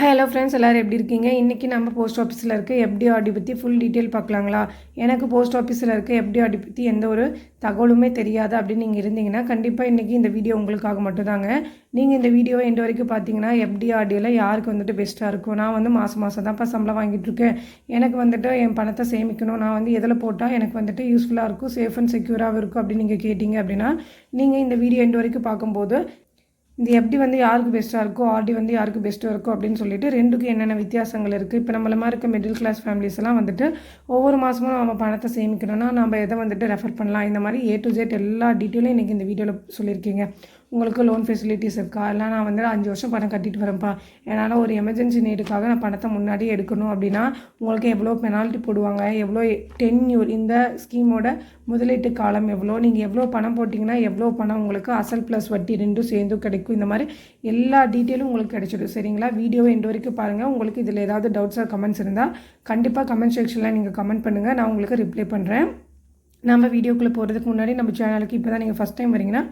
Hello friends எல்லோரும் எப்படி இருக்கீங்க? இன்றைக்கி நம்ம போஸ்ட் ஆஃபீஸில் இருக்க எஃப்டி ஆடி பற்றி ஃபுல் டீட்டெயில் பார்க்கலாங்களா? எனக்கு போஸ்ட் ஆஃபீஸில் இருக்க எஃப்டி ஆடி பற்றி எந்த ஒரு தகவலுமே தெரியாது அப்படின்னு நீங்கள் இருந்தீங்கன்னா கண்டிப்பாக இன்றைக்கி இந்த வீடியோ உங்களுக்காக மட்டும்தாங்க. நீங்கள் இந்த வீடியோ எந்த வரைக்கும் பார்த்தீங்கன்னா எஃப்டி ஆடியில் யாருக்கு வந்துட்டு பெஸ்ட்டாக இருக்கும்? நான் வந்து மாதம் மாதம் தான்ப்பா சம்பளம் வாங்கிட்டுருக்கேன் எனக்கு வந்துட்டு என் பணத்தை சேமிக்கணும். நான் வந்து எதில் போட்டால் எனக்கு வந்துட்டு யூஸ்ஃபுல்லாக இருக்கும் சேஃப் அண்ட் செக்யூராக இருக்கும் அப்படின்னு நீங்கள் கேட்டிங்க அப்படின்னா நீங்கள் இந்த வீடியோ எந்த வரைக்கும் பார்க்கும்போது இது எப்படி வந்து யாருக்கு பெஸ்ட்டாக இருக்கோ ஆர்டி வந்து யாருக்கு பெஸ்ட்டாக இருக்கோ அப்படின்னு சொல்லிட்டு ரெண்டுக்கும் என்னென்ன வித்தியாசங்கள் இருக்குது இப்போ நம்மள இருக்க மிடில் கிளாஸ் ஃபேமிலிஸ் எல்லாம் வந்துட்டு ஒவ்வொரு மாதமும் நம்ம பணத்தை சேமிக்கணும்னா நம்ம எதை வந்துட்டு ரெஃபர் பண்ணலாம்? இந்த மாதிரி ஏ டு ஜெட் எல்லா டீட்டெயிலும் இன்றைக்கி இந்த வீடியோவில் சொல்லியிருக்கீங்க. உங்களுக்கு லோன் ஃபெசிலிட்டிஸ் இருக்கா? இல்லை நான் வந்து அஞ்சு வருஷம் பணம் கட்டிட்டு வரேன்ப்பா. என்னால் ஒரு எமர்ஜென்சி நீடுக்காக நான் பணத்தை முன்னாடி எடுக்கணும் அப்படின்னா உங்களுக்கு எவ்வளோ பெனால்ட்டி போடுவாங்க? எவ்வளோ டென் டென்யூர் இந்த ஸ்கீமோட முதலீட்டு காலம் எவ்வளோ? நீங்கள் எவ்வளோ பணம் போட்டிங்கன்னா எவ்வளோ பணம் உங்களுக்கு அசல் ப்ளஸ் வட்டி ரெண்டும் சேர்ந்து கிடைக்கும்? இந்த மாதிரி எல்லா டீட்டெயிலும் உங்களுக்கு கிடைச்சிடும். சரிங்களா? வீடியோவை எண்டு வரைக்கும் பாருங்கள் உங்களுக்கு இதில் ஏதாவது டவுட்ஸ் ஆர் கமெண்ட்ஸ் இருந்தால் கண்டிப்பாக கமெண்ட் செக்ஷனில் நீங்கள் கமெண்ட் பண்ணுங்கள் நான் உங்களுக்கு ரிப்ளை பண்ணுறேன் நம்ம வீடியோக்குள்ளே போகிறதுக்கு முன்னாடி நம்ம சேனலுக்கு இப்போ தான் நீங்கள் ஃபஸ்ட் டைம் வரீங்கன்னா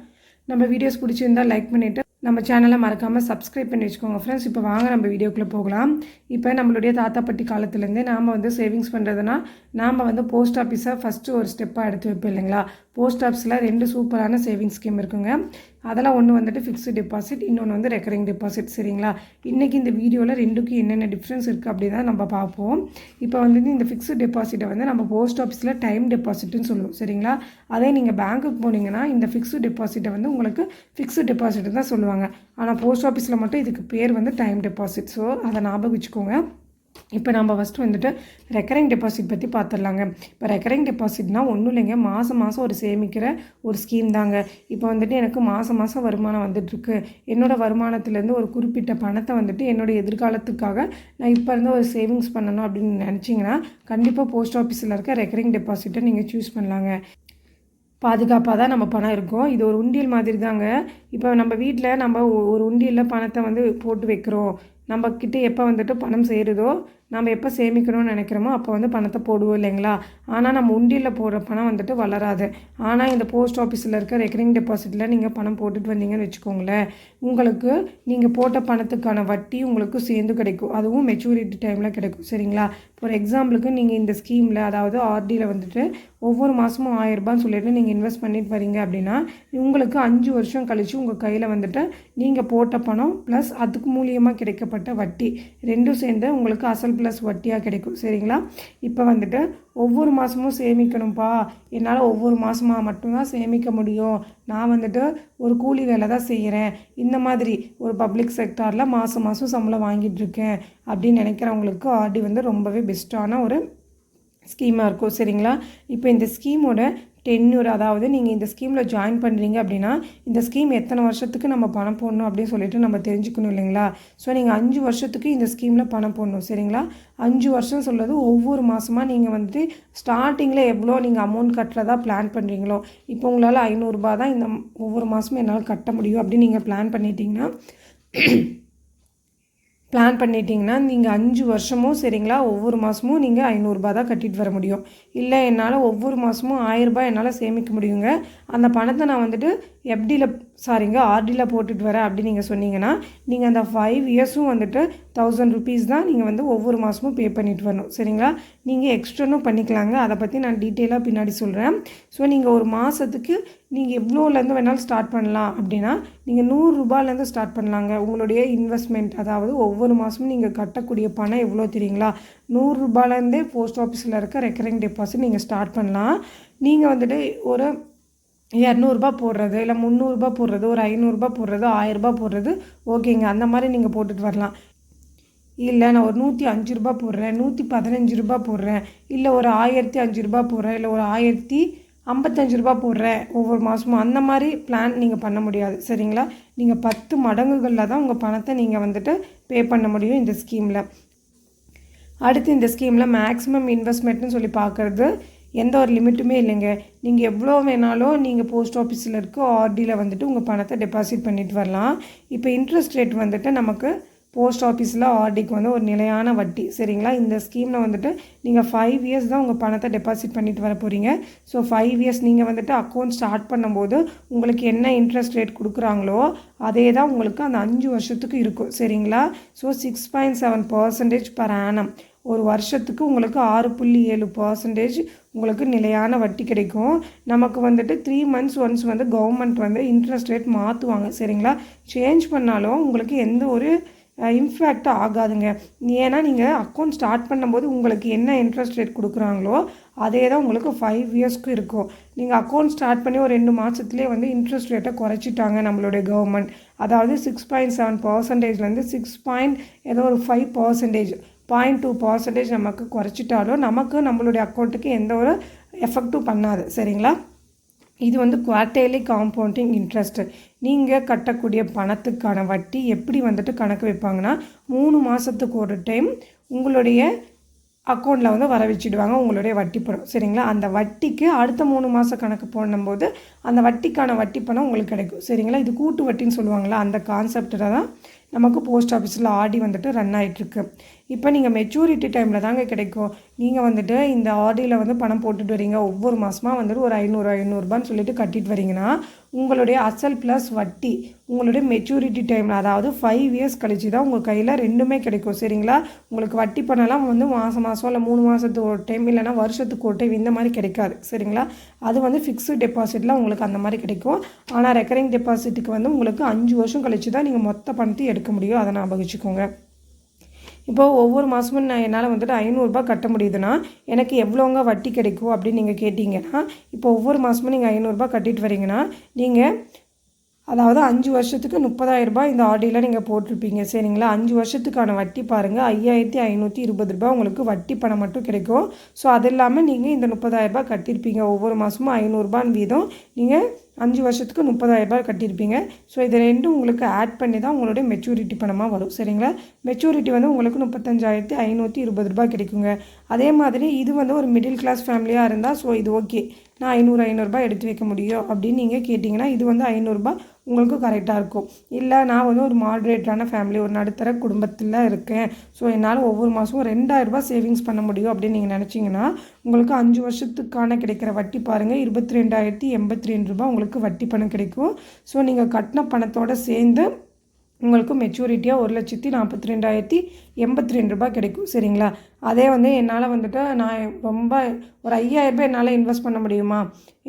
நம்ம வீடியோஸ் பிடிச்சிருந்தா லைக் பண்ணிவிட்டு நம்ம சேனலை மறக்காமல் சப்ஸ்கிரைப் பண்ணி வச்சுக்கோங்க ஃப்ரெண்ட்ஸ் இப்போ வாங்க நம்ம வீடியோக்குள்ளே போகலாம். இப்போ நம்மளுடைய தாத்தா பாட்டி காலத்துலேருந்தே நாம் வந்து சேவிங்ஸ் பண்ணுறதுனா நாம் வந்து போஸ்ட் ஆஃபீஸை ஃபஸ்ட்டு ஒரு ஸ்டெப்பாக எடுத்து வைப்போம் இல்லைங்களா? போஸ்ட் ஆஃபீஸில் ரெண்டு சூப்பரான சேவிங்ஸ் ஸ்கீம் இருக்குங்க. அதெல்லாம் ஒன்று வந்துட்டு ஃபிக்ஸ்டு டெபாசிட் இன்னொன்று வந்து ரெக்கரிங் டெபாசிட் சரிங்களா? இன்றைக்கி இந்த வீடியோவில் ரெண்டுக்கும் என்னென்ன டிஃப்ரென்ஸ் இருக்குது அப்படி தான் நம்ம பார்ப்போம். இப்போ வந்துட்டு இந்த ஃபிக்ஸ்டு டெபாசிட்டை வந்து நம்ம போஸ்ட் ஆஃபீஸில் டைம் டெபாசிட்னு சொல்லுவோம் சரிங்களா? அதே நீங்கள் பேங்க்குக்கு போனீங்கன்னா இந்த ஃபிக்ஸ்டு டெபாசிட்டை வந்து உங்களுக்கு ஃபிக்ஸ்டு டெபாசிட் தான் சொல்லுவாங்க. ஆனால் போஸ்ட் ஆஃபீஸில் மட்டும் இதுக்கு பேர் வந்து டைம் டெபாசிட் ஸோ அதை ஞாபகம் வச்சுக்கோங்க. இப்போ நம்ம ஃபஸ்ட்டு வந்துட்டு ரெக்கரிங் டெபாசிட் பற்றி பார்த்துடலாங்க இப்போ ரெக்கரிங் டெபாசிட்னால் ஒன்றும் இல்லைங்க. மாதம் மாதம் ஒரு சேமிக்கிற ஒரு ஸ்கீம் தாங்க. இப்போ வந்துட்டு எனக்கு மாதம் மாதம் வருமானம் வந்துட்டுருக்கு. என்னோடய வருமானத்துலேருந்து ஒரு குறிப்பிட்ட பணத்தை வந்துட்டு என்னோடய எதிர்காலத்துக்காக நான் இப்போ இருந்து ஒரு சேவிங்ஸ் பண்ணணும் அப்படின்னு நினச்சிங்கன்னா கண்டிப்பாக போஸ்ட் ஆஃபீஸில் இருக்க ரெக்கரிங் டெபாசிட்டை நீங்கள் சூஸ் பண்ணலாங்க. பாதுகாப்பாக தான் நம்ம பணம் இருக்கும். இது ஒரு உண்டியல் மாதிரி தாங்க. இப்போ நம்ம வீட்டில் நம்ம ஒரு உண்டியலில் பணத்தை வந்து போட்டு வைக்கிறோம். நம்மக்கிட்ட எப்போ வந்துட்டு பணம் சேருதோ நம்ம எப்போ சேமிக்கணும்னு நினைக்கிறோமோ அப்போ வந்து பணத்தை போடுவோம் இல்லைங்களா? ஆனால் நம்ம உண்டியில் போடுற பணம் வந்துட்டு வளராது. ஆனால் இந்த போஸ்ட் ஆஃபீஸில் இருக்க ரெக்கரிங் டெபாசிட்டில் நீங்கள் பணம் போட்டுட்டு வந்தீங்கன்னு வச்சுக்கோங்களேன் உங்களுக்கு நீங்கள் போட்ட பணத்துக்கான வட்டி உங்களுக்கு சேர்ந்து கிடைக்கும். அதுவும் மெச்சூரிட்டி டைமில் கிடைக்கும் சரிங்களா? ஃபார் எக்ஸாம்பிளுக்கு நீங்கள் இந்த ஸ்கீமில் அதாவது ஆர்டியில் வந்துட்டு ஒவ்வொரு மாதமும் ஆயிரரூபான்னு சொல்லிட்டு நீங்கள் இன்வெஸ்ட் பண்ணிட்டு வரீங்க அப்படின்னா உங்களுக்கு அஞ்சு வருஷம் கழித்து உங்கள் கையில் வந்துட்டு நீங்கள் போட்ட பணம் ப்ளஸ் அதுக்கு மூலியமாக கிடைக்கப்பட்ட வட்டி ரெண்டும் சேர்ந்து உங்களுக்கு அசல் ப்ளஸ் வட்டியாக கிடைக்கும். சரிங்களா? இப்போ வந்துட்டு ஒவ்வொரு மாதமும் சேமிக்கணும்ப்பா என்னால் ஒவ்வொரு மாதமாக மட்டும்தான் சேமிக்க முடியும். நான் வந்துட்டு ஒரு கூலி வேலை தான் செய்கிறேன் இந்த மாதிரி ஒரு பப்ளிக் செக்டாரில் மாதம் மாதம் சம்பளம் வாங்கிட்டுருக்கேன் அப்படின்னு நினைக்கிறவங்களுக்கு ஆர்டி வந்து ரொம்பவே பெஸ்ட்டான ஒரு ஸ்கீமாக இருக்கும். சரிங்களா? இப்போ இந்த ஸ்கீமோட டென்யூர் அதாவது நீங்கள் இந்த ஸ்கீமில் ஜாயின் பண்ணுறீங்க அப்படின்னா இந்த ஸ்கீம் எத்தனை வருஷத்துக்கு நம்ம பணம் போடணும் அப்படின்னு சொல்லிட்டு நம்ம தெரிஞ்சுக்கணும் இல்லைங்களா? ஸோ நீங்கள் அஞ்சு வருஷத்துக்கு இந்த ஸ்கீமில் பணம் போடணும் சரிங்களா? அஞ்சு வருஷம் சொல்கிறது ஒவ்வொரு மாதமாக நீங்கள் வந்துட்டு ஸ்டார்டிங்கில் எவ்வளோ நீங்கள் அமௌண்ட் கட்டுறதா பிளான் பண்ணுறீங்களோ இப்போ உங்களால் ஐநூறுரூபா தான் இந்த ஒவ்வொரு மாதமும் என்னால் கட்ட முடியும் அப்படின்னு நீங்கள் பிளான் பண்ணிட்டீங்கன்னா பிளான் பண்ணிட்டீங்கன்னா நீங்கள் அஞ்சு வருஷமும் சரிங்களா? ஒவ்வொரு மாதமும் நீங்கள் ஐநூறுரூபா தான் கட்டிட்டு வர முடியும். இல்லை என்னால் ஒவ்வொரு மாதமும் ஆயிரரூபா என்னால் சேமிக்க முடியுங்க. அந்த பணத்தை நான் வந்துட்டு எஃப்டியில் சாரிங்க ஆர்டியில் போட்டுட்டு வரேன் அப்படின்னு நீங்கள் சொன்னீங்கன்னா நீங்கள் அந்த ஃபைவ் இயர்ஸும் வந்துட்டு தௌசண்ட் ருபீஸ் தான் நீங்கள் வந்து ஒவ்வொரு மாதமும் பே பண்ணிட்டு வரணும். சரிங்களா? நீங்கள் எக்ஸ்ட்ரனும் பண்ணிக்கலாங்க. அதை பற்றி நான் டீட்டெயிலாக பின்னாடி சொல்கிறேன் ஸோ நீங்கள் ஒரு மாதத்துக்கு நீங்கள் எவ்வளோலேருந்து வேணாலும் ஸ்டார்ட் பண்ணலாம் அப்படின்னா நீங்கள் நூறுரூபாலேருந்து ஸ்டார்ட் பண்ணலாங்க. உங்களுடைய இன்வெஸ்ட்மெண்ட் அதாவது ஒவ்வொரு மாதமும் நீங்கள் கட்டக்கூடிய பணம் எவ்வளோ தெரியுங்களா? நூறுரூபாலேருந்தே போஸ்ட் ஆஃபீஸில் இருக்க ரெக்கரிங் டெபாசிட் நீங்கள் ஸ்டார்ட் பண்ணலாம். நீங்கள் வந்துட்டு ஒரு இரநூறுபா போடுறது இல்லை முந்நூறுரூபா போடுறது ஒரு ஐநூறுரூபா போடுறது ஆயிரரூபா போடுறது ஓகேங்க. அந்த மாதிரி நீங்கள் போட்டுட்டு வரலாம். இல்லை நான் ஒரு நூற்றி அஞ்சு ரூபா போடுறேன் நூற்றி பதினஞ்சு ரூபா போடுறேன் இல்லை ஒரு ஆயிரத்தி அஞ்சு ரூபா போடுறேன் இல்லை ஒரு ஆயிரத்தி ஐம்பத்தஞ்சு ரூபா போடுறேன் ஒவ்வொரு மாதமும் அந்த மாதிரி பிளான் நீங்கள் பண்ண முடியாது சரிங்களா? நீங்கள் பத்து மடங்குகளில் தான் உங்கள் பணத்தை நீங்கள் வந்துட்டு பே பண்ண முடியும் இந்த ஸ்கீமில் அடுத்து இந்த ஸ்கீமில் மேக்ஸிமம் இன்வெஸ்ட்மெண்ட்னு சொல்லி பார்க்குறது எந்த ஒரு லிமிட்டுமே இல்லைங்க. நீங்கள் எவ்வளோ வேணாலும் நீங்கள் போஸ்ட் ஆஃபீஸில் இருக்க ஆர்டியில் வந்துட்டு உங்கள் பணத்தை டெபாசிட் பண்ணிட்டு வரலாம். இப்போ இன்ட்ரெஸ்ட் ரேட் வந்துட்டு நமக்கு போஸ்ட் ஆஃபீஸில் ஆர்டிக்கு வந்து ஒரு நிலையான வட்டி சரிங்களா? இந்த ஸ்கீமில் வந்துட்டு நீங்கள் ஃபைவ் இயர்ஸ் தான் உங்கள் பணத்தை டெபாசிட் பண்ணிட்டு வர போகிறீங்க ஸோ ஃபைவ் இயர்ஸ் நீங்கள் வந்துட்டு அக்கௌண்ட் ஸ்டார்ட் பண்ணும்போது உங்களுக்கு என்ன இன்ட்ரெஸ்ட் ரேட் கொடுக்குறாங்களோ அதே தான் உங்களுக்கு அந்த அஞ்சு வருஷத்துக்கு இருக்கும் சரிங்களா? So six point seven percentage per annum ஒரு வருஷத்துக்கு உங்களுக்கு ஆறு புள்ளி ஏழு பர்சன்டேஜ் உங்களுக்கு நிலையான வட்டி கிடைக்கும். நமக்கு வந்துட்டு த்ரீ மந்த்ஸ் ஒன்ஸ் வந்து கவர்மெண்ட் வந்து இன்ட்ரெஸ்ட் ரேட் மாற்றுவாங்க சரிங்களா? சேஞ்ச் பண்ணாலும் உங்களுக்கு எந்த ஒரு இன்ஃபேக்ட் ஆகாதுங்க. ஏன்னா நீங்கள் அக்கௌண்ட் ஸ்டார்ட் பண்ணும்போது உங்களுக்கு என்ன இன்ட்ரெஸ்ட் ரேட் கொடுக்குறாங்களோ அதே தான் உங்களுக்கு ஃபைவ் இயர்ஸ்க்கு இருக்கும். நீங்கள் அக்கௌண்ட் ஸ்டார்ட் பண்ணி ஒரு ரெண்டு மாதத்துலேயே வந்து இன்ட்ரெஸ்ட் ரேட்டை குறைச்சிட்டாங்க நம்மளுடைய கவர்மெண்ட் அதாவது சிக்ஸ் பாயிண்ட் செவன் பர்சன்டேஜ்லேருந்து சிக்ஸ் பாயிண்ட் ஏதோ ஒரு five percentage point two percentage நமக்கு குறைச்சிட்டாலும் நமக்கு நம்மளுடைய அக்கௌண்ட்டுக்கு எந்த ஒரு எஃபெக்டும் பண்ணாது. சரிங்களா? இது வந்து குவார்டேலி காம்பவுண்டிங் இன்ட்ரெஸ்ட்டு நீங்கள் கட்டக்கூடிய பணத்துக்கான வட்டி எப்படி வந்துட்டு கணக்கு வைப்பாங்கன்னா மூணு மாதத்துக்கு ஒரு டைம் உங்களுடைய அக்கௌண்ட்டில் வந்து வர வச்சுடுவாங்க உங்களுடைய வட்டி பணம் சரிங்களா? அந்த வட்டிக்கு அடுத்த மூணு மாதம் கணக்கு போடும்போது அந்த வட்டிக்கான வட்டி பணம் உங்களுக்கு கிடைக்கும். சரிங்களா? இது கூட்டு வட்டின்னு சொல்லுவாங்களா அந்த கான்செப்டில் தான் நமக்கு போஸ்ட் ஆஃபீஸில் ஆடி வந்துட்டு ரன் ஆகிட்டுருக்கு இப்போ நீங்கள் மெச்சூரிட்டி டைமில் தாங்க கிடைக்கும். நீங்கள் வந்துட்டு இந்த ஆர்டியில் வந்து பணம் போட்டுட்டு வரீங்க. ஒவ்வொரு மாதமாக வந்துட்டு ஒரு ஐநூறு ஐநூறுரூபான்னு சொல்லிட்டு கட்டிட்டு வரீங்கன்னா உங்களுடைய அசல் ப்ளஸ் வட்டி உங்களுடைய மெச்சூரிட்டி டைமில் அதாவது ஃபைவ் இயர்ஸ் கழிச்சு தான் உங்கள் கையில் ரெண்டுமே கிடைக்கும். சரிங்களா? உங்களுக்கு வட்டி பணம்லாம் வந்து மாதம் மாதம் இல்லை மூணு மாதத்துக்கு ஒரு டைம் இல்லைனா வருஷத்துக்கு ஒரு டைம் இந்த மாதிரி கிடைக்காது. சரிங்களா? அது வந்து ஃபிக்ஸு டெபாசிட்டில் உங்களுக்கு அந்த மாதிரி கிடைக்கும். ஆனால் ரெக்கரிங் டெபாசிட்டுக்கு வந்து உங்களுக்கு அஞ்சு வருஷம் கழிச்சு தான் நீங்கள் மொத்த பணத்தையும் எடுக்க முடியும். அதை நான் வச்சுக்கோங்க இப்போது ஒவ்வொரு மாதமும் நான் என்னால் வந்துட்டு ஐநூறுரூபா கட்ட முடியுதுன்னா எனக்கு எவ்வளோங்க வட்டி கிடைக்கும் அப்படின்னு நீங்கள் கேட்டிங்கன்னா இப்போ ஒவ்வொரு மாதமும் நீங்கள் ஐநூறுரூபா கட்டிட்டு வரீங்கன்னா நீங்கள் அதாவது அஞ்சு வருஷத்துக்கு முப்பதாயிரம் ரூபாய் இந்த ஆர்டியில் நீங்கள் போட்டிருப்பீங்க. சரிங்களா? அஞ்சு வருஷத்துக்கான வட்டி பாருங்கள் ஐயாயிரத்தி ஐநூற்றி இருபது ரூபாய் உங்களுக்கு வட்டி பணம் மட்டும் கிடைக்கும். ஸோ அது இல்லாமல் நீங்கள் இந்த முப்பதாயிரரூபா கட்டியிருப்பீங்க ஒவ்வொரு மாதமும் ஐநூறுரூபான்னு வீதம் நீங்கள் அஞ்சு வருஷத்துக்கு முப்பதாயிரரூபா கட்டியிருப்பீங்க. ஸோ இது ரெண்டும் உங்களுக்கு ஆட் பண்ணி தான் உங்களுடைய மெச்சூரிட்டி பணமாக வரும். சரிங்களா? மெச்சூரிட்டி வந்து உங்களுக்கு முப்பத்தஞ்சாயிரத்தி ஐநூற்றி இருபது ரூபாய் கிடைக்குங்க. அதே மாதிரி இது வந்து ஒரு மிடில் கிளாஸ் ஃபேமிலியாக இருந்தால் ஸோ இது ஓகே நான் ஐநூறு ஐநூறுரூபா எடுத்து வைக்க முடியும் அப்படின்னு நீங்கள் கேட்டிங்கன்னா இது வந்து ஐநூறுரூபா உங்களுக்கு கரெக்டாக இருக்கும். இல்லை நான் வந்து ஒரு மாடரேட்டான ஃபேமிலி ஒரு நடுத்தர குடும்பத்தில் இருக்கேன். ஸோ என்னால் ஒவ்வொரு மாதமும் ரெண்டாயிரரூபா சேவிங்ஸ் பண்ண முடியும் அப்படின்னு நீங்கள் நினச்சிங்கன்னா உங்களுக்கு அஞ்சு வருஷத்துக்கான கிடைக்கிற வட்டி பாருங்கள் இருபத்தி ரெண்டாயிரத்தி எண்பத்தி ரெண்டு ரூபா உங்களுக்கு வட்டி பணம் கிடைக்கும். ஸோ நீங்கள் கட்டின பணத்தோடு சேர்ந்து உங்களுக்கு மெச்சூரிட்டியாக ஒரு லட்சத்தி நாற்பத்தி ரெண்டாயிரத்தி எண்பத்தி ரெண்டு ரூபாய் கிடைக்கும் சரிங்களா? அதே வந்து என்னால் வந்துட்டு நான் ரொம்ப ஒரு ஐயாயிரரூபா என்னால் இன்வெஸ்ட் பண்ண முடியுமா?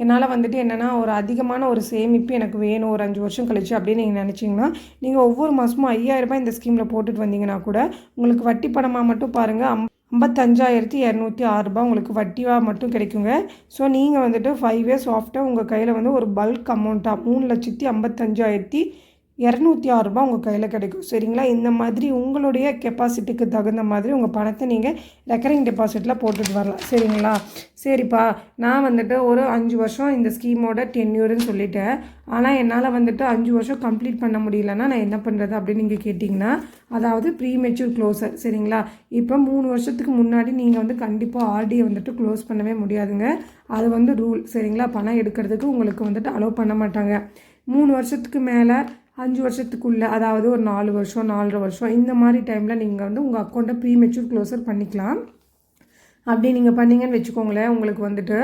என்னால் வந்துட்டு என்னென்னா ஒரு அதிகமான ஒரு சேமிப்பு எனக்கு வேணும் ஒரு அஞ்சு வருஷம் கழிச்சு அப்படின்னு நீங்கள் நினச்சிங்கன்னா நீங்கள் ஒவ்வொரு மாதமும் ஐயாயிரரூபா இந்த ஸ்கீமில் போட்டுட்டு வந்தீங்கன்னா கூட உங்களுக்கு வட்டி பணமாக மட்டும் பாருங்கள் அம் ஐம்பத்தஞ்சாயிரத்தி இரநூத்தி ஆறுரூபா உங்களுக்கு வட்டியாக மட்டும் கிடைக்குங்க. ஸோ நீங்கள் வந்துட்டு ஃபைவ் இயர்ஸ் ஆஃப்டாக உங்கள் கையில் வந்து ஒரு பல்க் அமௌண்ட்டாக மூணு லட்சத்தி ஐம்பத்தஞ்சாயிரத்தி இரநூத்தி ஆறுரூபா உங்கள் கையில் கிடைக்கும். சரிங்களா? இந்த மாதிரி உங்களுடைய கெப்பாசிட்டிக்கு தகுந்த மாதிரி உங்கள் பணத்தை நீங்கள் ரெக்கரிங் டெபாசிட்டில் போட்டுட்டு வரலாம். சரிங்களா? சரிப்பா. நான் வந்துட்டு ஒரு அஞ்சு வருஷம் இந்த ஸ்கீமோட டென்யூர்னு சொல்லிட்டேன். ஆனால் என்னால் வந்துட்டு அஞ்சு வருஷம் கம்ப்ளீட் பண்ண முடியலன்னா நான் என்ன பண்ணுறது அப்படின்னு நீங்கள் கேட்டிங்கன்னா அதாவது ப்ரீ மெச்சூர் க்ளோஸர் சரிங்களா? இப்போ மூணு வருஷத்துக்கு முன்னாடி நீங்கள் வந்து கண்டிப்பாக ஆர்டியை வந்துட்டு க்ளோஸ் பண்ணவே முடியாதுங்க. அது வந்து ரூல் சரிங்களா? பணம் எடுக்கிறதுக்கு உங்களுக்கு வந்துட்டு அலோவ் பண்ண மாட்டாங்க. மூணு வருஷத்துக்கு மேலே அஞ்சு வருஷத்துக்குள்ளே அதாவது ஒரு நாலு வருஷம் நாலரை வருஷம் இந்த மாதிரி டைமில் நீங்கள் வந்து உங்கள் அக்கௌண்ட்டை ப்ரீ மெச்சூர் க்ளோஸர் பண்ணிக்கலாம். அப்படி நீங்கள் பண்ணீங்கன்னு வச்சுக்கோங்களேன் உங்களுக்கு வந்துட்டு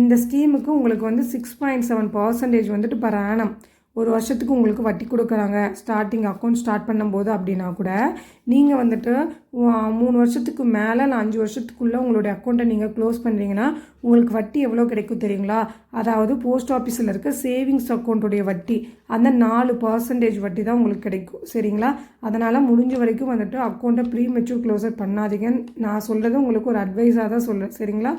இந்த ஸ்கீமுக்கு உங்களுக்கு வந்து சிக்ஸ் பாயிண்ட் செவன் பர்சன்டேஜ் வந்துட்டு பர் ஆனம் ஒரு வருஷத்துக்கு உங்களுக்கு வட்டி கொடுக்குறாங்க. ஸ்டார்டிங் அக்கௌண்ட் ஸ்டார்ட் பண்ணும்போது அப்படின்னா கூட நீங்கள் வந்துட்டு மூணு வருஷத்துக்கு மேலே நான் அஞ்சு வருஷத்துக்குள்ளே உங்களுடைய அக்கௌண்ட்டை நீங்கள் க்ளோஸ் பண்ணுறீங்கன்னா உங்களுக்கு வட்டி எவ்வளோ கிடைக்கும் தெரியுங்களா? அதாவது போஸ்ட் ஆஃபீஸில் இருக்க சேவிங்ஸ் அக்கௌண்ட்டுடைய வட்டி அந்த நாலு பர்சன்டேஜ் வட்டி தான் உங்களுக்கு கிடைக்கும் சரிங்களா? அதனால் முடிஞ்ச வரைக்கும் வந்துட்டு அக்கௌண்ட்டை ப்ரீ மெச்சூர் க்ளோஸர் பண்ணாதீங்கன்னு நான் சொல்கிறது உங்களுக்கு ஒரு அட்வைஸாக தான் சொல்கிறேன் சரிங்களா?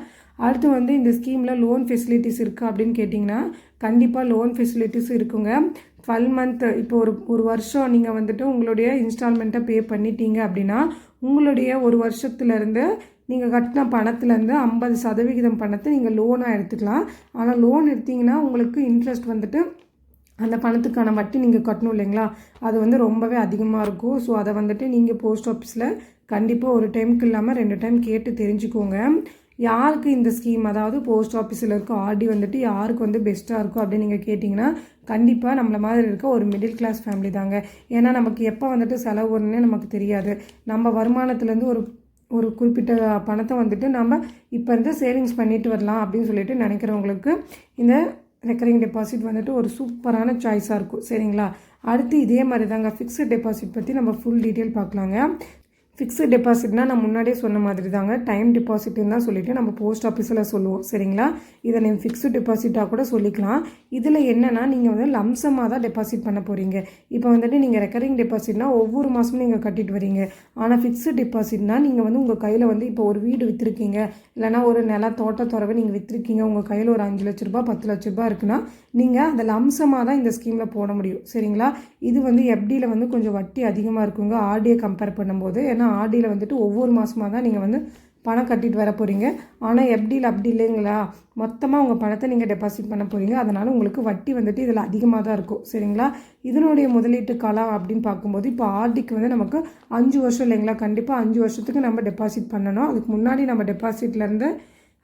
அடுத்து வந்து இந்த ஸ்கீமில் லோன் ஃபெசிலிட்டிஸ் இருக்குது அப்படின்னு கேட்டிங்கன்னா கண்டிப்பாக லோன் ஃபெசிலிட்டிஸ் இருக்குங்க. டுவெல் மந்த்து இப்போ ஒரு ஒரு வருஷம் நீங்கள் வந்துட்டு உங்களுடைய இன்ஸ்டால்மெண்ட்டை பே பண்ணிட்டீங்க அப்படின்னா உங்களுடைய ஒரு வருஷத்துலேருந்து நீங்கள் கட்டின பணத்துலேருந்து ஐம்பது சதவிகிதம் பணத்தை நீங்கள் லோனாக எடுத்துக்கலாம். ஆனால் லோன் எடுத்திங்கன்னா உங்களுக்கு இன்ட்ரெஸ்ட் வந்துட்டு அந்த பணத்துக்கான வட்டி நீங்கள் கட்டணும் இல்லைங்களா? அது வந்து ரொம்பவே அதிகமாக இருக்கும். ஸோ அதை வந்துட்டு நீங்கள் போஸ்ட் ஆஃபீஸில் கண்டிப்பாக ஒரு டைமுக்கு இல்லாமல் ரெண்டு டைம் கேட்டு தெரிஞ்சுக்கோங்க. யாருக்கு இந்த ஸ்கீம் அதாவது போஸ்ட் ஆஃபீஸில் இருக்க ஆர்டி வந்துட்டு யாருக்கு வந்து பெஸ்ட்டாக இருக்கும் அப்படின்னு நீங்கள் கேட்டிங்கன்னா கண்டிப்பாக நம்மளை மாதிரி இருக்க ஒரு மிடில் கிளாஸ் ஃபேமிலி தாங்க. ஏன்னா நமக்கு எப்போ வந்துட்டு செலவு வரும்னே நமக்கு தெரியாது. நம்ம வருமானத்துலேருந்து ஒரு ஒரு குறிப்பிட்ட பணத்தை வந்துட்டு நம்ம இப்போ இருந்து சேவிங்ஸ் பண்ணிட்டு வரலாம் அப்படின்னு சொல்லிட்டு நினைக்கிறவங்களுக்கு இந்த ரெக்கரிங் டெபாசிட் வந்துட்டு ஒரு சூப்பரான சாய்ஸாக இருக்கும். சரிங்களா? அடுத்து இதே மாதிரி தாங்க ஃபிக்ஸட் டெபாசிட் பற்றி நம்ம ஃபுல் டீட்டெயில் பார்க்கலாங்க. ஃபிக்ஸ்டு டெபாசிட்னா நான் முன்னாடியே சொன்ன மாதிரி தாங்க டைம் டெபாசிட்னு தான் சொல்லிட்டு நம்ம போஸ்ட் ஆஃபீஸில் சொல்லுவோம். சரிங்களா? இதை நீங்கள் ஃபிக்ஸு டெபாசிட்டாக கூட சொல்லிக்கலாம். இதில் என்னென்னா நீங்கள் வந்து லம்சமாக தான் டெபாசிட் பண்ண போகிறீங்க இப்போ வந்துட்டு நீங்கள் ரெக்கரிங் டெபாசிட்னா ஒவ்வொரு மாதமும் நீங்கள் கட்டிட்டு வரீங்க. ஆனால் ஃபிக்ஸ்டு டெபாசிட்னா நீங்கள் வந்து உங்கள் கையில் வந்து இப்போ ஒரு வீடு விற்றுருக்கீங்க இல்லைனா ஒரு நில தோட்டத்துறவை நீங்கள் விற்றுருக்கீங்க உங்கள் கையில் ஒரு அஞ்சு லட்ச ரூபா பத்து லட்ச ரூபா இருக்குன்னா நீங்கள் அந்த லம்சமாக தான் இந்த ஸ்கீமில் போட முடியும். சரிங்களா? இது வந்து எஃப்டியில் வந்து கொஞ்சம் வட்டி அதிகமாக இருக்குங்க. ஆர்டியை கம்பேர் பண்ணும்போது. ஏன்னா ஆர்டியில் வந்துட்டு ஒவ்வொரு மாதமாக தான் நீங்கள் வந்து பணம் கட்டிட்டு வர போகிறீங்க ஆனால் எப்படியில் அப்படி இல்லைங்களா? மொத்தமாக உங்கள் பணத்தை நீங்கள் டெபாசிட் பண்ண போகிறீங்க அதனால் உங்களுக்கு வட்டி வந்துட்டு இதில் அதிகமாக தான் இருக்கும். சரிங்களா? இதனுடைய முதலீட்டு காலம் அப்படின்னு பார்க்கும்போது இப்போ ஆர்டிக்கு வந்து நமக்கு அஞ்சு வருஷம் இல்லைங்களா? கண்டிப்பாக அஞ்சு வருஷத்துக்கு நம்ம டெபாசிட் பண்ணணும். அதுக்கு முன்னாடி நம்ம டெபாசிட்லேருந்து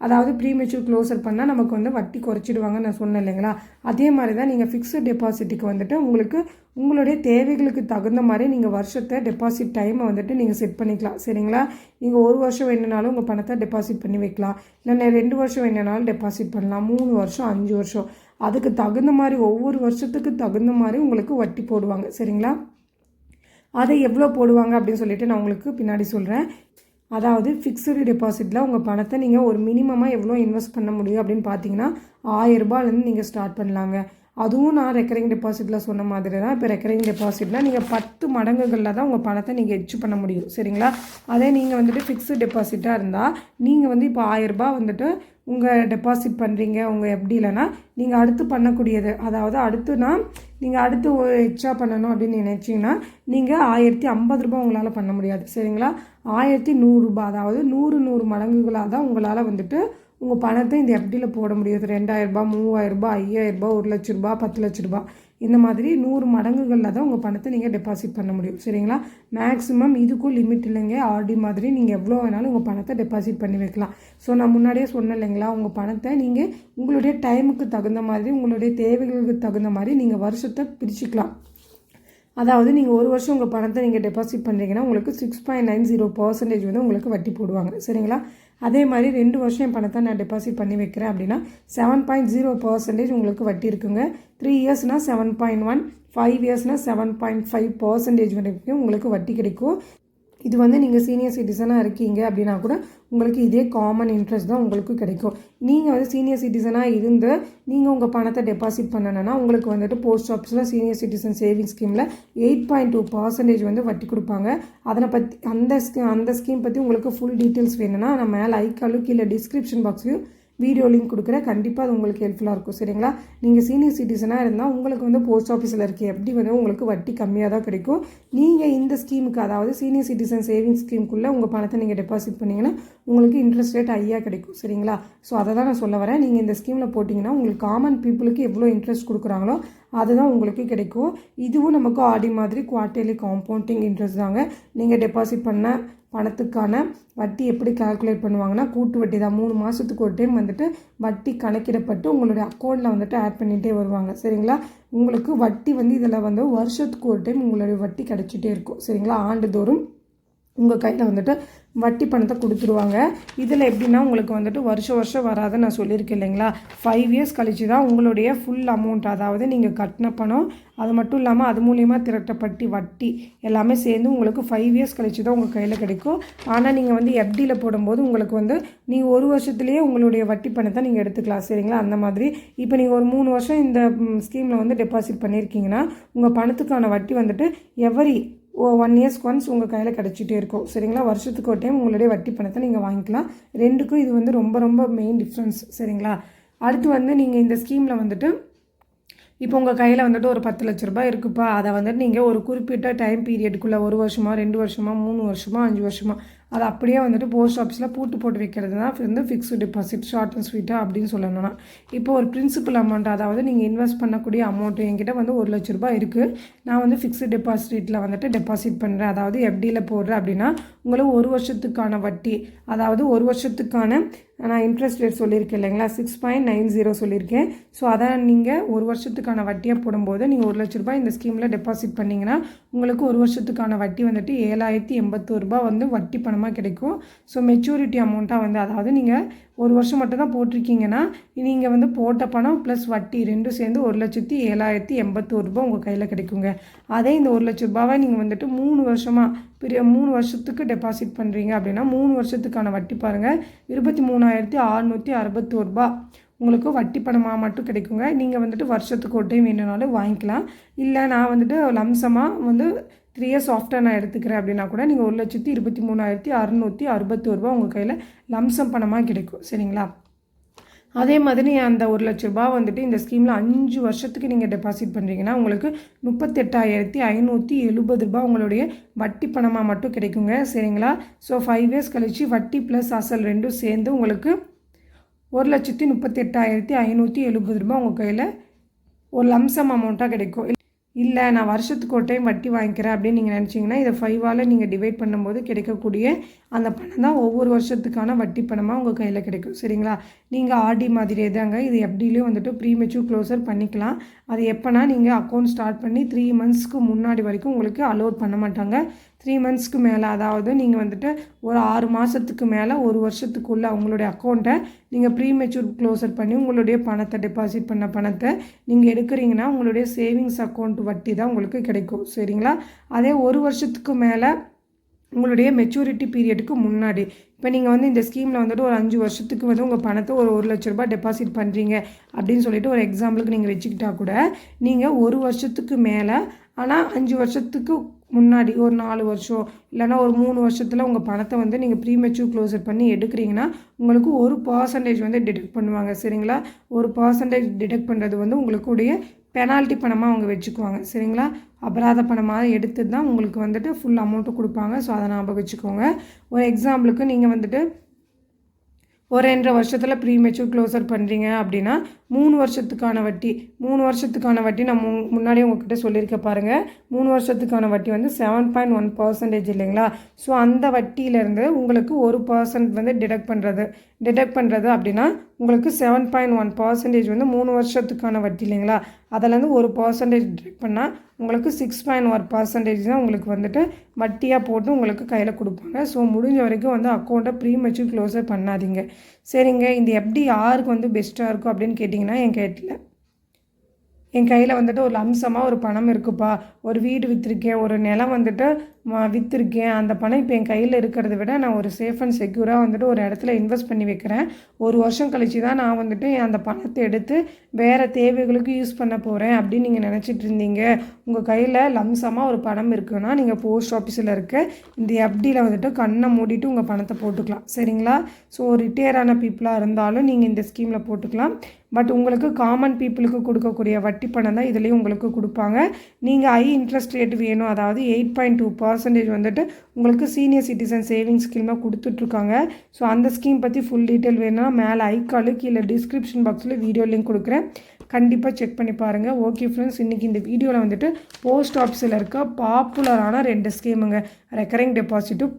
அதாவது ப்ரீமெச்சூர் க்ளோசர் பண்ணால் நமக்கு வந்து வட்டி குறைச்சிடுவாங்கன்னு நான் சொன்னேன் இல்லைங்களா? அதே மாதிரி தான் நீங்கள் ஃபிக்ஸட் டெபாசிட்டுக்கு வந்துட்டு உங்களுக்கு உங்களுடைய தேவைகளுக்கு தகுந்த மாதிரி நீங்கள் வருஷத்தை டெபாசிட் டைமை வந்துட்டு நீங்கள் செட் பண்ணிக்கலாம். சரிங்களா? நீங்கள் ஒரு வருஷம் வேணுனாலும் உங்கள் பணத்தை டெபாசிட் பண்ணி வைக்கலாம். இல்லை ரெண்டு வருஷம் வேணுனாலும் டெபாசிட் பண்ணலாம். மூணு வருஷம் அஞ்சு வருஷம். அதுக்கு தகுந்த மாதிரி ஒவ்வொரு வருஷத்துக்கு தகுந்த மாதிரி உங்களுக்கு வட்டி போடுவாங்க. சரிங்களா? அதை எவ்வளோ போடுவாங்க அப்படின்னு சொல்லிட்டு நான் உங்களுக்கு பின்னாடி சொல்கிறேன் அதாவது ஃபிக்ஸ்டு டெபாசிட்டில் உங்கள் பணத்தை நீங்கள் ஒரு மினிமமாக எவ்வளோ இன்வெஸ்ட் பண்ண முடியும் அப்படின்னு பார்த்தீங்கன்னா ஆயிரரூபாலேருந்து நீங்கள் ஸ்டார்ட் பண்ணலாங்க. அதுவும் நான் ரெக்கரிங் டெபாசிட்டில் சொன்ன மாதிரி தான். இப்போ ரெக்கரிங் டெபாசிட்னால் நீங்கள் பத்து மடங்குகளில் தான் உங்கள் பணத்தை நீங்கள் ஹெச் பண்ண முடியும். சரிங்களா? அதே நீங்கள் வந்துட்டு ஃபிக்ஸ்டு டெபாசிட்டாக இருந்தால் நீங்கள் வந்து இப்போ ஆயிரரூபா வந்துட்டு உங்கள் டெபாசிட் பண்ணுறீங்க உங்கள் எப்படி இல்லைன்னா நீங்கள் அடுத்து பண்ணக்கூடியது அதாவது அடுத்துனா நீங்கள் அடுத்து எச்சா பண்ணணும் அப்படின்னு நினச்சிங்கன்னா நீங்கள் ஆயிரத்தி ஐம்பது ரூபா உங்களால் பண்ண முடியாது. சரிங்களா? ஆயிரத்தி நூறுரூபா அதாவது நூறு நூறு மடங்குகளாக தான் உங்களால் வந்துட்டு உங்கள் பணத்தை இந்த எஃப்டியில் போட முடியாது. ரெண்டாயிரரூபா மூவாயிரரூபா ஐயாயிரரூபா ஒரு லட்ச ரூபா பத்து லட்ச ரூபா இந்த மாதிரி நூறு மடங்குகளில் தான் உங்கள் பணத்தை நீங்கள் டெபாசிட் பண்ண முடியும். சரிங்களா? மேக்ஸிமம் இதுக்கும் லிமிட் இல்லைங்க. ஆர்டி மாதிரி நீங்கள் எவ்வளோ வேணாலும் உங்கள் பணத்தை டெபாசிட் பண்ணி வைக்கலாம். ஸோ நான் முன்னாடியே சொன்னேன் இல்லைங்களா? உங்கள் பணத்தை நீங்கள் உங்களுடைய டைமுக்கு தகுந்த மாதிரி உங்களுடைய தேவைகளுக்கு தகுந்த மாதிரி நீங்கள் வருஷத்தை பிரிச்சுக்கலாம். அதாவது நீங்கள் ஒரு வருஷம் உங்கள் பணத்தை நீங்கள் டெபாசிட் பண்ணுறீங்கன்னா உங்களுக்கு six point nine zero percentage வந்து உங்களுக்கு வட்டி போடுவாங்க. சரிங்களா? அதே மாதிரி ரெண்டு வருஷம் என் பணத்தை நான் டெபாசிட் பண்ணி வைக்கிறேன் அப்படின்னா செவன் பாயிண்ட் ஜீரோ பர்சன்டேஜ் உங்களுக்கு வட்டி இருக்குங்க. த்ரீ இயர்ஸ்னால் செவன் பாயிண்ட் ஒன் ஃபைவ் இயர்ஸ்னால் செவன் பாயிண்ட் ஃபைவ் பர்சன்டேஜ் வரைக்கும் உங்களுக்கு வட்டி கிடைக்கும். இது வந்து நீங்கள் சீனியர் சிட்டிசனாக இருக்கீங்க அப்படின்னா கூட உங்களுக்கு இதே காமன் இன்ட்ரெஸ்ட் தான் உங்களுக்கு கிடைக்கும். நீங்கள் வந்து சீனியர் சிட்டிசனாக இருந்து நீங்கள் உங்கள் பணத்தை டெபாசிட் பண்ணணும்னா உங்களுக்கு வந்துட்டு போஸ்ட் ஆஃபீஸில் சீனியர் சிட்டிசன் சேவிங் ஸ்கீமில் எயிட் பாயிண்ட் டூ பர்சன்டேஜ் வந்து வட்டி கொடுப்பாங்க. அதனை பற்றி அந்த ஸ்கீ அந்த ஸ்கீம் பற்றி உங்களுக்கு ஃபுல் டீட்டெயில்ஸ் வேணும்னா நான் மேலே ஐக்காலும் கீழே டிஸ்கிரிப்ஷன் பாக்ஸ்லையும் வீடியோ லிங்க் கொடுக்குறேன். கண்டிப்பாக அது உங்களுக்கு ஹெல்ப்ஃபுல்லாக இருக்கும். சரிங்களா? நீங்கள் சீனியர் சிட்டிசனாக இருந்தால் உங்களுக்கு வந்து போஸ்ட் ஆஃபீஸில் இருக்க எப்படி வந்து உங்களுக்கு வட்டி கம்மியாக தான் கிடைக்கும். நீங்கள் இந்த ஸ்கீமுக்கு அதாவது சீனியர் சிட்டிசன் சேவிங்ஸ் ஸ்கீமுக்குள்ளே உங்கள் பணத்தை நீங்கள் டெபாசிட் பண்ணிங்கன்னா உங்களுக்கு இன்ட்ரெஸ்ட் ரேட் ஹையாக கிடைக்கும். சரிங்களா? ஸோ அதை தான் நான் சொல்ல வரேன். நீங்கள் இந்த ஸ்கீமில் போட்டிங்கன்னா உங்களுக்கு காமன் பீப்புளுக்கு எவ்வளோ இன்ட்ரெஸ்ட் கொடுக்குறாங்களோ அதுதான் உங்களுக்கு கிடைக்கும். இதுவும் நமக்கு ஆடி மாதிரி குவார்டர்லி காம்பவுண்டிங் இன்ட்ரெஸ்ட் தாங்க. நீங்கள் டெபாசிட் பண்ண பணத்துக்கான வட்டி எப்படி கால்குலேட் பண்ணுவாங்கன்னா கூட்டு வட்டி தான். மூணு மாதத்துக்கு ஒரு டைம் வந்துட்டு வட்டி கணக்கிடப்பட்டு உங்களுடைய அக்கௌண்ட்டில் வந்துட்டு ஆட் பண்ணிகிட்டே வருவாங்க. சரிங்களா? உங்களுக்கு வட்டி வந்து இதில் வந்து வருஷத்துக்கு ஒரு டைம் உங்களுடைய வட்டி கிடச்சிட்டே இருக்கும். சரிங்களா? ஆண்டுதோறும் உங்கள் கையில் வந்துட்டு வட்டி பணத்தை கொடுத்துருவாங்க. இதில் எப்படின்னா உங்களுக்கு வந்துட்டு வருஷம் வருஷம் வராதுன்னு நான் சொல்லியிருக்கேன் இல்லைங்களா? ஃபைவ் இயர்ஸ் கழிச்சு தான் உங்களுடைய ஃபுல் அமௌண்ட் அதாவது நீங்கள் கட்டின பணம் அது மட்டும் இல்லாமல் அது மூலியமாக திரட்டப்பட்டி வட்டி எல்லாமே சேர்ந்து உங்களுக்கு ஃபைவ் இயர்ஸ் கழிச்சு தான் உங்கள் கையில் கிடைக்கும். ஆனால் நீங்கள் வந்து எஃப்டியில் போடும்போது உங்களுக்கு வந்து நீங்கள் ஒரு வருஷத்துலேயே உங்களுடைய வட்டி பணத்தை நீங்கள் எடுத்துக்கலாம் சரிங்களா? அந்த மாதிரி. இப்போ நீங்கள் ஒரு மூணு வருஷம் இந்த ஸ்கீமில் வந்து டெபாசிட் பண்ணியிருக்கீங்கன்னா உங்கள் பணத்துக்கான வட்டி வந்துட்டு எவரி ஒன் இயர்ஸ்க்கு ஒன்ஸ் உங்கள் கையில் கிடச்சிட்டே இருக்கும். சரிங்களா? வருஷத்துக்கு ஒரு டைம் உங்களுடைய வட்டி பணத்தை நீங்கள் வாங்கிக்கலாம். ரெண்டுக்கும் இது வந்து ரொம்ப ரொம்ப மெயின் டிஃப்ரென்ஸ் சரிங்களா? அடுத்து வந்து நீங்கள் இந்த ஸ்கீமில் வந்துட்டு இப்போ உங்கள் கையில் வந்துட்டு ஒரு பத்து லட்ச ரூபாய் இருக்குப்பா. அதை வந்துட்டு நீங்கள் ஒரு குறிப்பிட்ட டைம் பீரியடுக்குள்ளே ஒரு வருஷமா ரெண்டு வருஷமா மூணு வருஷமா அஞ்சு வருஷமா அது அப்படியே வந்துட்டு போஸ்ட் ஆஃபீஸில் பூட்டு போட்டு வைக்கிறது தான் வந்து ஃபிக்ஸ்டு டெபாசிட் ஷார்ட் அண்ட் ஸ்வீட்டாக அப்படின்னு சொல்லணும்னா. இப்போ ஒரு பிரின்சிபல் அமௌண்ட் அதாவது நீங்கள் இன்வெஸ்ட் பண்ணக்கூடிய அமௌண்ட் என்கிட்ட வந்து ஒரு லட்ச ரூபாய் இருக்குது நான் வந்து ஃபிக்ஸ்டு டெபாசிட்டில் வந்துட்டு டெபாசிட் பண்ணுறேன் அதாவது எஃப்டியில் போடுறேன் அப்படின்னா உங்களுக்கு ஒரு வருஷத்துக்கான வட்டி அதாவது ஒரு வருஷத்துக்கான நான் இன்ட்ரெஸ்ட் ரேட் சொல்லியிருக்கேன் இல்லைங்களா? சிக்ஸ் பாயிண்ட் நைன் ஜீரோ சொல்லியிருக்கேன். ஸோ அதை நீங்கள் ஒரு வருஷத்துக்கான வட்டியாக போடும்போது நீங்கள் ஒரு லட்ச ரூபாய் இந்த ஸ்கீமில் டெபாசிட் பண்ணிங்கன்னா உங்களுக்கு ஒரு வருஷத்துக்கான வட்டி வந்துட்டு ஏழாயிரத்தி எண்பத்தோரு வந்து வட்டி பணமாக கிடைக்கும். ஸோ மெச்சூரிட்டி அமௌண்ட்டாக வந்து அதாவது நீங்கள் ஒரு வருஷம் மட்டும் தான் போட்டிருக்கீங்கன்னா நீங்கள் வந்து போட்ட பணம் ப்ளஸ் வட்டி ரெண்டும் சேர்ந்து ஒரு லட்சத்தி ஏழாயிரத்தி எண்பத்தோரு ரூபாய் உங்கள் கையில் கிடைக்குங்க. அதே இந்த ஒரு லட்ச ரூபாவை நீங்கள் வந்துட்டு மூணு வருஷமாக பெரிய மூணு வருஷத்துக்கு டெபாசிட் பண்ணுறீங்க அப்படின்னா மூணு வருஷத்துக்கான வட்டி பாருங்கள் இருபத்தி மூணாயிரத்தி அறநூற்றி அறுபத்தோரு ரூபா உங்களுக்கு வட்டி பணமாக மட்டும் கிடைக்குங்க. நீங்கள் வந்துட்டு வருஷத்துக்கு ஒரு டைம் வேணுனாலும் வாங்கிக்கலாம். இல்லை நான் வந்துட்டு லம்சமாக வந்து த்ரீ இயர்ஸ் ஆஃப்டர் நான் எடுத்துக்கிறேன் அப்படின்னா கூட நீங்கள் ஒரு லட்சத்தி இருபத்தி மூணாயிரத்தி அறநூற்றி அறுபத்தோரு ரூபா உங்கள் கையில் லம்சம் பணமாக கிடைக்கும். சரிங்களா? அதே மாதிரி அந்த ஒரு லட்ச ரூபா வந்துட்டு இந்த ஸ்கீமில் அஞ்சு வருஷத்துக்கு நீங்கள் டெபாசிட் பண்ணுறீங்கன்னா உங்களுக்கு முப்பத்தெட்டாயிரத்தி ஐநூற்றி எழுபது ரூபாய் உங்களுடைய வட்டி பணமாக மட்டும் கிடைக்குங்க. சரிங்களா? ஸோ ஃபைவ் இயர்ஸ் கழித்து வட்டி ப்ளஸ் அசல் ரெண்டும் சேர்ந்து உங்களுக்கு ஒரு லட்சத்தி முப்பத்தெட்டாயிரத்தி ஐநூற்றி எழுபது ரூபாய் உங்கள் கையில் ஒரு லம்சம் அமௌண்ட்டாக கிடைக்கும். இல்லை நான் வருஷத்துக்கு ஒரு டைம் வட்டி வாங்கிக்கிறேன் அப்படின்னு நீங்கள் நினச்சிங்கன்னா இதை ஃபைவால் நீங்கள் டிவைட் பண்ணும்போது கிடைக்கக்கூடிய அந்த பணம் தான் ஒவ்வொரு வருஷத்துக்கான வட்டி பணமாக உங்கள் கையில் கிடைக்கும். சரிங்களா? நீங்கள் ஆர்டி மாதிரியே தாங்க இது எப்படிலையும் வந்துட்டு ப்ரீ மெச்சூர் க்ளோசர் பண்ணிக்கலாம். அது எப்போனா நீங்கள் அக்கௌண்ட் ஸ்டார்ட் பண்ணி த்ரீ மந்த்ஸ்க்கு முன்னாடி வரைக்கும் உங்களுக்கு அலோட் பண்ண மாட்டாங்க. த்ரீ மந்த்ஸ்க்கு மேலே அதாவது நீங்கள் வந்துட்டு ஒரு ஆறு மாதத்துக்கு மேலே ஒரு வருஷத்துக்குள்ளே அவங்களுடைய அக்கௌண்ட்டை நீங்கள் ப்ரீ மெச்சூர் க்ளோசர் பண்ணி உங்களுடைய பணத்தை டெபாசிட் பண்ண பணத்தை நீங்கள் எடுக்கிறீங்கன்னா உங்களுடைய சேவிங்ஸ் அக்கௌண்ட் வட்டி தான் உங்களுக்கு கிடைக்கும். சரிங்களா? அதே ஒரு வருஷத்துக்கு மேலே உங்களுடைய மெச்சூரிட்டி பீரியடுக்கு முன்னாடி இப்போ நீங்கள் வந்து இந்த ஸ்கீமில் வந்துட்டு ஒரு அஞ்சு வருஷத்துக்கு வந்து உங்கள் பணத்தை ஒரு ஒரு லட்ச ரூபாய் டெபாசிட் பண்ணுறீங்க அப்படின்னு சொல்லிட்டு ஒரு எக்ஸாம்பிளுக்கு நீங்கள் வச்சுக்கிட்டா கூட நீங்கள் ஒரு வருஷத்துக்கு மேலே ஆனால் அஞ்சு வருஷத்துக்கு முன்னாடி ஒரு நாலு வருஷம் இல்லைனா ஒரு மூணு வருஷத்தில் உங்கள் பணத்தை வந்து நீங்கள் ப்ரீமெச்சூர் க்ளோசர் பண்ணி எடுக்கிறீங்கன்னா உங்களுக்கு ஒரு பர்சன்டேஜ் வந்து டிடெக்ட் பண்ணுவாங்க. சரிங்களா? ஒரு பர்சன்டேஜ் டிடெக்ட் பண்ணுறது வந்து உங்களுக்குடைய பெனால்ட்டி பணமாக அவங்க வச்சுக்குவாங்க. சரிங்களா? அபராத பணமாக எடுத்து தான் உங்களுக்கு வந்துட்டு ஃபுல் அமௌண்ட்டு கொடுப்பாங்க. ஸோ அதை ஞாபகம் வச்சுக்கோங்க. ஒரு எக்ஸாம்பிளுக்கு நீங்கள் வந்துட்டு ஒரு ரெண்டரை வருஷத்தில் ப்ரீ மெச்சூர் க்ளோசர் பண்ணுறீங்க அப்படின்னா மூணு வருஷத்துக்கான வட்டி. மூணு வருஷத்துக்கான வட்டி நான் மு முன்னாடியே உங்ககிட்ட சொல்லியிருக்க பாருங்கள் மூணு வருஷத்துக்கான வட்டி வந்து செவன் பாயிண்ட் ஒன் பர்சன்டேஜ் இல்லைங்களா? ஸோ அந்த வட்டியிலேருந்து உங்களுக்கு ஒரு பர்சன்ட் வந்து டிடெக்ட் பண்ணுறது டிடெக்ட் பண்ணுறது அப்படின்னா உங்களுக்கு செவன் பாயிண்ட் ஒன் பர்சன்டேஜ் வந்து மூணு வருஷத்துக்கான வட்டி இல்லைங்களா? அதிலேருந்து ஒரு பர்சன்டேஜ் டிடெக்ட் பண்ணால் உங்களுக்கு சிக்ஸ் பாயிண்ட் ஒன் பர்சன்டேஜ் தான் உங்களுக்கு வந்துட்டு வட்டியாக போட்டு உங்களுக்கு கையில் கொடுப்பாங்க. ஸோ முடிஞ்ச வரைக்கும் வந்து அக்கௌண்ட்டை ப்ரீ மெச்சூர் க்ளோஸே பண்ணாதீங்க. சரிங்க இந்த எப்படி யாருக்கு வந்து பெஸ்ட்டாக இருக்கும்? அப்படின்னு கேட்டிங்கன்னா என் கேட்டில் என் கையில் வந்துட்டு ஒரு அம்சமாக ஒரு பணம் இருக்குப்பா. ஒரு வீடு விற்றுருக்கேன் ஒரு நிலம் வந்துட்டு விற்றுருக்கேன் அந்த பணம் இப்போ என் கையில் இருக்கிறத விட நான் ஒரு சேஃப் அண்ட் செக்யூராக வந்துட்டு ஒரு இடத்துல இன்வெஸ்ட் பண்ணி வைக்கிறேன். ஒரு வருஷம் கழித்து தான் நான் வந்துட்டு அந்த பணத்தை எடுத்து வேறு தேவைகளுக்கு யூஸ் பண்ண போகிறேன் அப்படின்னு நீங்கள் நினச்சிட்டு இருந்தீங்க. உங்கள் கையில் லம்சமாக ஒரு பணம் இருக்குன்னா நீங்கள் போஸ்ட் ஆஃபீஸில் இருக்க இந்த எஃப்டியில் வந்துட்டு கண்ணை மூடிட்டு உங்கள் பணத்தை போட்டுக்கலாம். சரிங்களா? ஸோ ரிட்டையரான பீப்புளாக இருந்தாலும் நீங்கள் இந்த ஸ்கீமில் போட்டுக்கலாம். பட் உங்களுக்கு காமன் பீப்புளுக்கு கொடுக்கக்கூடிய வட்டி பணம் தான் இதுலேயும் உங்களுக்கு கொடுப்பாங்க. நீங்கள் ஹை இன்ட்ரெஸ்ட் ரேட் வேணும். அதாவது எயிட் பாயிண்ட் டூ பர்சன்டேஜ் வந்துட்டு உங்களுக்கு சீனியர் சிட்டிசன் சேவிங்ஸ் ஸ்கீமாக கொடுத்துட்ருக்காங்க. ஸோ அந்த ஸ்கீம் பற்றி ஃபுல் டீட்டெயில் வேணும்னா மேலே ஐக்காலு கீழே டிஸ்கிரிப்ஷன் பாக்ஸில் வீடியோ லிங்க் கொடுக்குறேன். கண்டிப்பாக செக் பண்ணி பாருங்கள் ஓகே ஃப்ரெண்ட்ஸ் இன்றைக்கி இந்த வீடியோவில் வந்துட்டு போஸ்ட் ஆஃபீஸில் இருக்க பாப்புலரான ரெண்டு ஸ்கீமுங்க ரெக்கரிங் டெபாசிட்டும்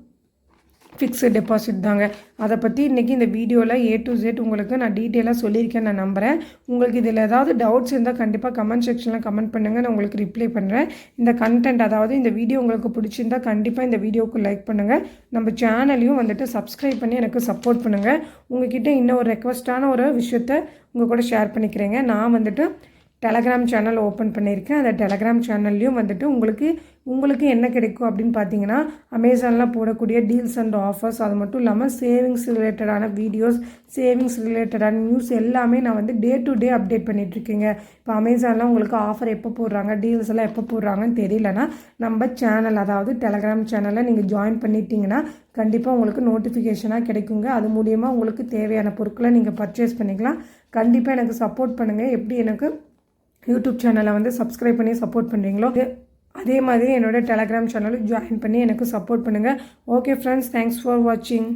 ஃபிக்ஸட் டெபாசிட் தாங்க. அதை பற்றி இன்றைக்கி இந்த வீடியோவில் ஏ டு ஜெட் உங்களுக்கு நான் டீட்டெயிலாக சொல்லியிருக்கேன் நான் நம்புகிறேன் உங்களுக்கு இதில் ஏதாவது டவுட்ஸ் இருந்தால் கண்டிப்பாக கமெண்ட் செக்ஷனில் கமெண்ட் பண்ணுங்கள் நான் உங்களுக்கு ரிப்ளை பண்ணுறேன் இந்த கண்டென்ட் அதாவது இந்த வீடியோ உங்களுக்கு பிடிச்சிருந்தால் கண்டிப்பாக இந்த வீடியோவுக்கு லைக் பண்ணுங்கள் நம்ம சேனலையும் வந்துட்டு சப்ஸ்கிரைப் பண்ணி எனக்கு சப்போர்ட் பண்ணுங்கள் உங்ககிட்ட இன்னும் ஒரு ரெக்வஸ்ட்டான ஒரு விஷயத்த உங்கள் கூட ஷேர் பண்ணிக்கிறேங்க. நான் வந்துட்டு டெலகிராம் சேனல் ஓப்பன் பண்ணியிருக்கேன் அந்த டெலகிராம் சேனல்லையும் வந்துட்டு உங்களுக்கு உங்களுக்கு என்ன கிடைக்கும் அப்படின்னு பார்த்தீங்கன்னா அமேசானில் போடக்கூடிய டீல்ஸ் அண்ட் ஆஃபர்ஸ் அது மட்டும் இல்லாமல் சேவிங்ஸ் ரிலேட்டடான வீடியோஸ் சேவிங்ஸ் ரிலேட்டடான நியூஸ் எல்லாமே நான் வந்து டே டு டே அப்டேட் பண்ணிகிட்ருக்கேங்க இப்போ அமேசானில் உங்களுக்கு ஆஃபர் எப்போ போடுறாங்க டீல்ஸ் எல்லாம் எப்போ போடுறாங்கன்னு தெரியலனா நம்ம சேனல் அதாவது டெலகிராம் சேனலில் நீங்கள் ஜாயின் பண்ணிட்டீங்கன்னா கண்டிப்பாக உங்களுக்கு நோட்டிஃபிகேஷனாக கிடைக்குங்க. அது மூலியமாக உங்களுக்கு தேவையான பொருட்களை நீங்கள் பர்ச்சேஸ் பண்ணிக்கலாம். கண்டிப்பாக எனக்கு சப்போர்ட் பண்ணுங்கள் எப்படி எனக்கு யூடியூப் சேனலை வந்து சப்ஸ்கிரைப் பண்ணி சப்போர்ட் பண்ணுறீங்களோ அதே மாதிரி என்னோட டெலகிராம் சேனலும் ஜாயின் பண்ணி எனக்கு சப்போர்ட் பண்ணுங்கள் ஓகே ஃப்ரெண்ட்ஸ் தேங்க்ஸ் ஃபார் வாட்சிங்